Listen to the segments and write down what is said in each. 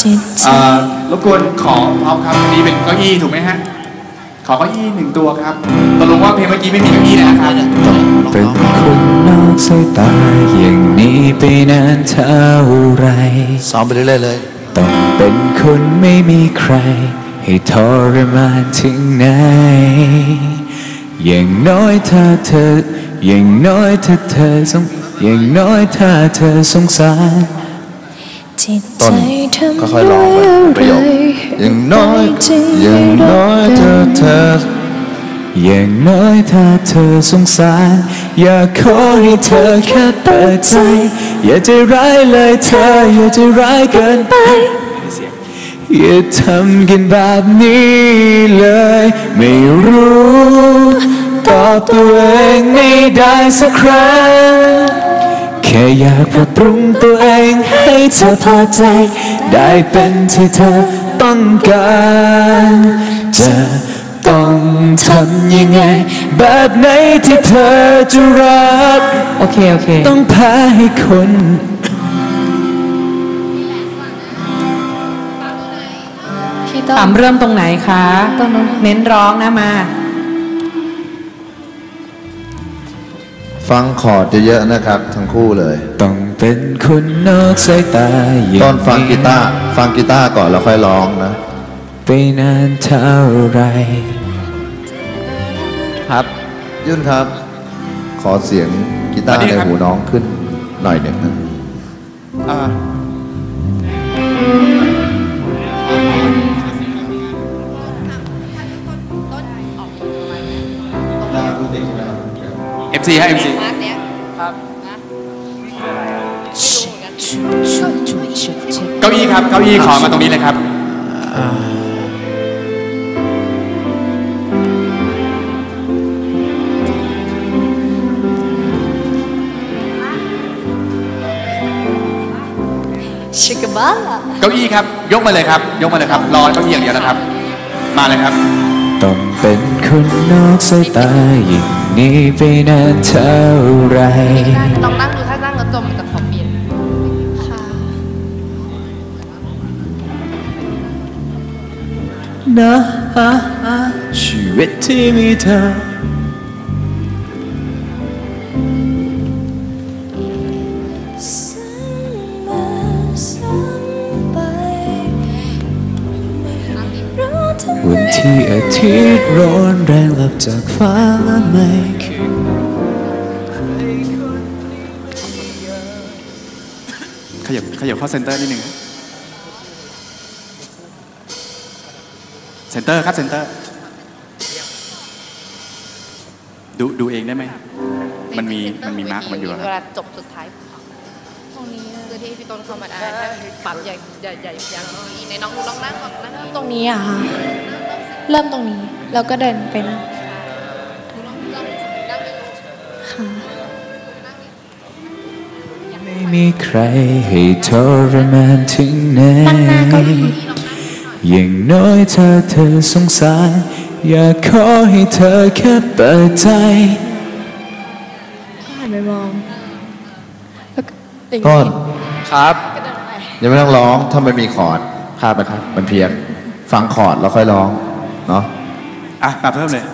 จิตใจเอ่อรบกวนขอพร้อมครับอันนี้เป็นเก้าอี้ถูกไหมฮะ ขอเก้าอี้หนึ่งตัวครับตกลงว่าเพลงเมื่อกี้ไม่มีเก้าอี้นะครับเป็นคนนอกสายตาอย่างนี้ไปนานเท่าไรซ้อมไปเรื่อยๆเลย ต้องเป็นคนไม่มีใคร ให้ทรมานถึงไหนอย่างน้อยถ้าเธอ อย่างน้อยถ้าเธอสงอย่างน้อยถ้าเธอสงสารจิตใจต้นทำค่อยร้องวยไปประโยคอย่างน้อยจึงอย่างน้อยเธอเธออย่างน้อยถ้าเธอสงสารอยากขอให้เธอแค่เปิดใจ อย่าใจร้ายเลยเธออย่าใจร้ายเกินไปอย่าทำกันแบบนี้เลย ไม่รู้ ตอบตัวเองไม่ได้สักครั้ง แค่อยากปรับปรุงตัวเองให้เธอพอใจ ได้เป็นที่เธอต้องการ จะต้องทำยังไง แบบไหนที่เธอจะรัก โอเค โอเค ต้องพาให้คนพี่ต้อต่ำมเริ่มตรงไหนคะตรงนู้น เน้นร้องนะมา ฟังคอร์ดเยอะๆนะครับ ทั้งคู่เลย ต้องเป็นคนนอกสายตาอย่างต้นฟังกีตาร์ฟังกีตาร์ก่อนแล้วค่อยร้องนะ ไปนานเท่าไร ครับ ยุ่นครับ ขอเสียงกีตาร์สวัสดีในครับหูน้องขึ้นหน่อยหนึ่งนะ อ่า เอฟซีฮะเอฟซีเก้าอี้ครับ เก้าอี้ขอมาตรงนี้เลยครับ ชิกบ้าเก้าอี้ครับ ยกมาเลยครับ ยกมาเลยครับรอเก้าอี้อย่างเดียวนะครับ มาเลยครับ ต้องเป็นคนนอกสายตาอย่าง นี้ไปนานเท่าไร ลองนั่งดูถ้านั่งแล้วจมมันจะขอเปลี่ยนค่ะนะฮะชีวิตที่มีเธอ ทำไมวันที่อาทิตย์ร้อนแรงลับจากฟ้าและไม่คืนขยับขยับเข้าเซนเตอร์นิดนึงเซนเตอร์ครับเซนเตอร์ ดูดูเองได้ไหม มันมีมันมีมาร์กมันอยู่อะคเวรับลาจบสุดท้ายตรงนี้คือที่พี่ต้นเข้ามาได้ถ้าปรับใหญ่ใหญ่ใหญ่ยังในน้องดูน้องนั่งแบบนั่งตรงนี้อะค่ะ เริ่มตรงนี้แล้วก็เดินไปนั่งค่ะไม่มีใครให้ทรมานถึงไหนตั้งหน้าเก้าอี้อย่างน้อยถ้าเธอสงสารอยากขอให้เธอแค่เปิดใจหันไปมองแล้วก็อย่างต้นนี้ครับก็เดินไปยังไม่ต้องร้องถ้ามันมีคอร์ดภาพมันมันเพียงฟังคอร์ดแล้วค่อยร้อง เนาะอะมาเพิ่มเลย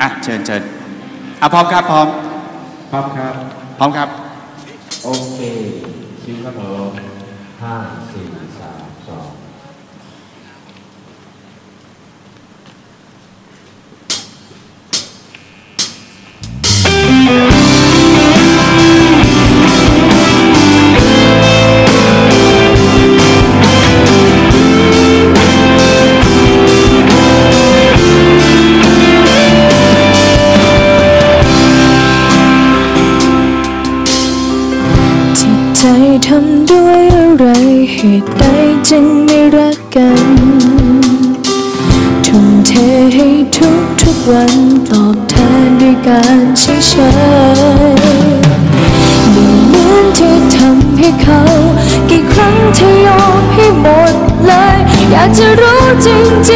อะเชิญเชิญอะพร้อมครับพร้อม พร้อมครับ พร้อมครับ โอเคคิวครับผมห้าสี่สามส เหตุใดจึงไม่รักกันทุ่มเทให้ทุกทุกวันตอบแทนด้วยการเฉยๆไม่เหมือนที่ทำให้เขา กี่ครั้งที่ยอมให้หมดเลย อยากจะรู้จริง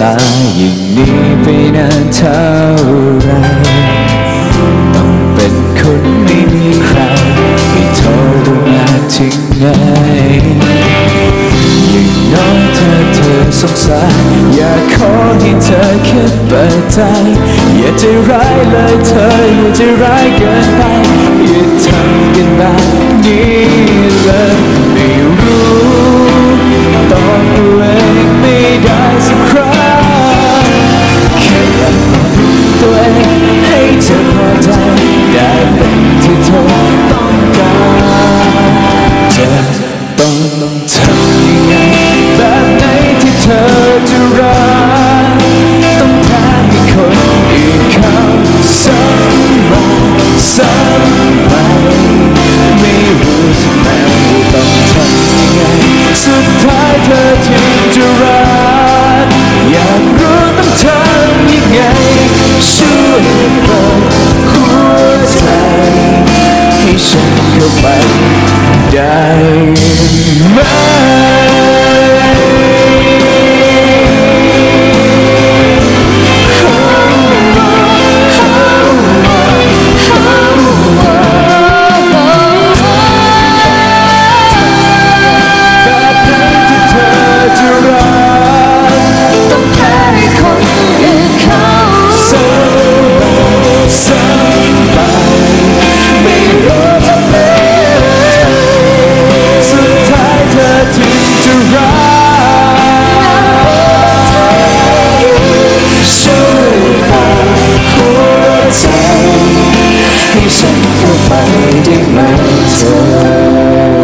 ตาอย่างนี้ไปนานเท่าไรต้องเป็นคนไม่มีใครให้โทรดูแลถึงไงอย่างน้อยถ้าเธอสงสารอยากขอให้เธอแค่เปิดใจอย่าใจร้ายเลยเธออย่าใจร้ายเกินไปอย่าทำกันแบบนี้เลย ไได้ไหมเธอ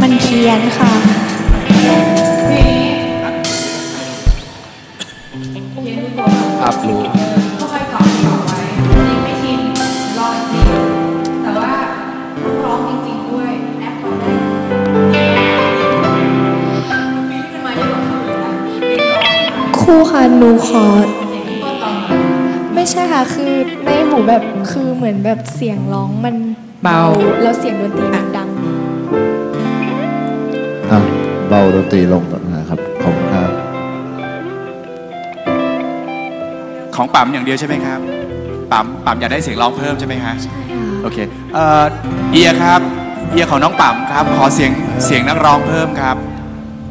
มันเพี้ยนค่ะ ร้องครูค่ะหนูขอเสียงที่ต้นตอนไม่ใช่ค่ะคือในหูแบบคือเหมือนแบบเสียงร้องมันเบาแล้วเสียงดนตรีมันดังอะเบาดนตรีลงก่อนนะครับขอบคุณครับของปั๊มอย่างเดียวใช่ไหมครับปั๊มปั๊มอยากได้เสียงร้องเพิ่มใช่ไหมฮะใช่ค่ะโอเคเอ่อเอียครับเอียของน้องปั๊มครับ ขอเสียงเสียงนักร้องเพิ่มครับ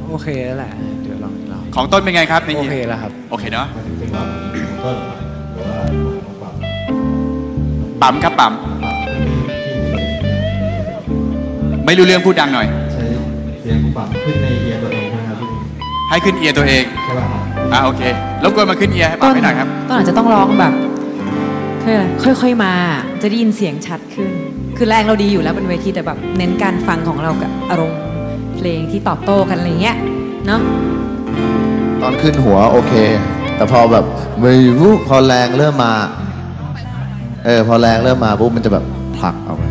โอเคแล้วแหละ ของต้นเป็นไงครับในโอเอียเคแล้วครับ โอเคเนาะจริงๆแล้วของต้นหรือว่าของปรับปั๊มครับปั๊มไม่มีที่ไม่รู้เรื่องพูดดังหน่อยใช้เสียงปรับขึ้นในเอียร์ตัวเองนะครับพี่ให้ขึ้นเอียตัวเองใช่ป่ะครับอ่าโอเครบกวนมาขึ้นเอียให้ปั๊มให้หน่อยครับต้นอาจจะต้องร้องแบบคืออะไรค่อยๆมาจะได้ยินเสียงชัดขึ้น คือแรงเราดีอยู่แล้วบนเวทีแต่แบบเน้นการฟังของเรากับอารมณ์เพลงที่ตอบโต้กันอะไรเงี้ยเนาะ ตอนขึ้นหัวโอเค แต่พอแบบไม่รู้พอแรงเริ่มมา เออ พอแรงเริ่มมาปุ๊บมันจะแบบผลักออกมา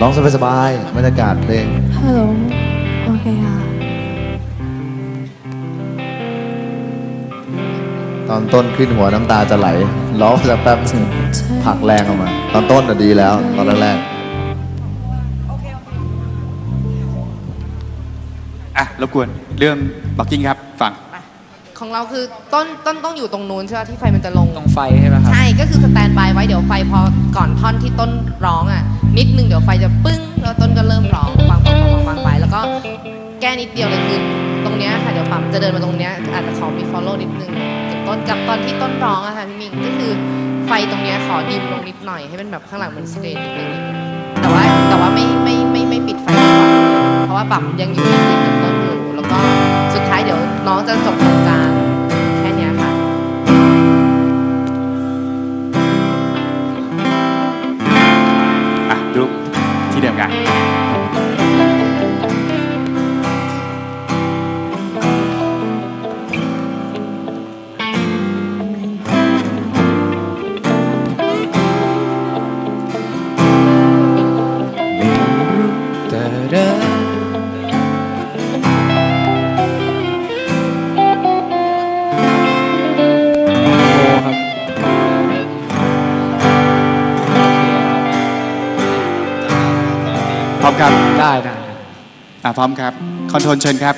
ร้องสบายๆบรรยากาศเพลงฮัลโหลโอเคค่ะ ตอนต้นขึ้นหัวน้ำตาจะไหล ร้องสักแป๊บนึงใช่ผลักแรงออกมา ตอนต้นน่ะดีแล้ว ตอนแรกอะรบกวนเรื่องบ็อกกิ้งครับฟัง ของเราคือต้นต้นต้องอยู่ตรงนู้นใช่ไหมที่ไฟมันจะลง ตรงไฟใช่ไหมครับใช่ก็คือสแตนบายไว้เดี๋ยวไฟพอก่อนท่อนที่ต้นร้องอะ นิดนึงเดี๋ยวไฟจะปึ้ง แล้วต้นก็เริ่มร้องฟังฟังฟังฟังฟังไปแล้วก็แก้นิดเดียวเลยคือตรงเนี้ยค่ะเดี๋ยวปั๊มจะเดินมาตรงเนี้ยอาจจะขอมี follow นิดนึงกับต้นกับตอนที่ต้นร้องอะค่ะพี่มิงก็คือไฟตรงเนี้ยขอดิมลงนิดหน่อยให้เป็นแบบข้างหลังเป็นสเตจนิดนึงแต่ว่าแต่ว่าไม่ไม่ไม่ไม่ปิดไฟก่อนเพราะว่าปั๊มยังอยู่ในซีนกับต้นอยู่แล้วก็สุดท้ายเดี๋ยวน้องจะจบตรงกลาง พร้อมครับ คอนโทรลเชิญครับ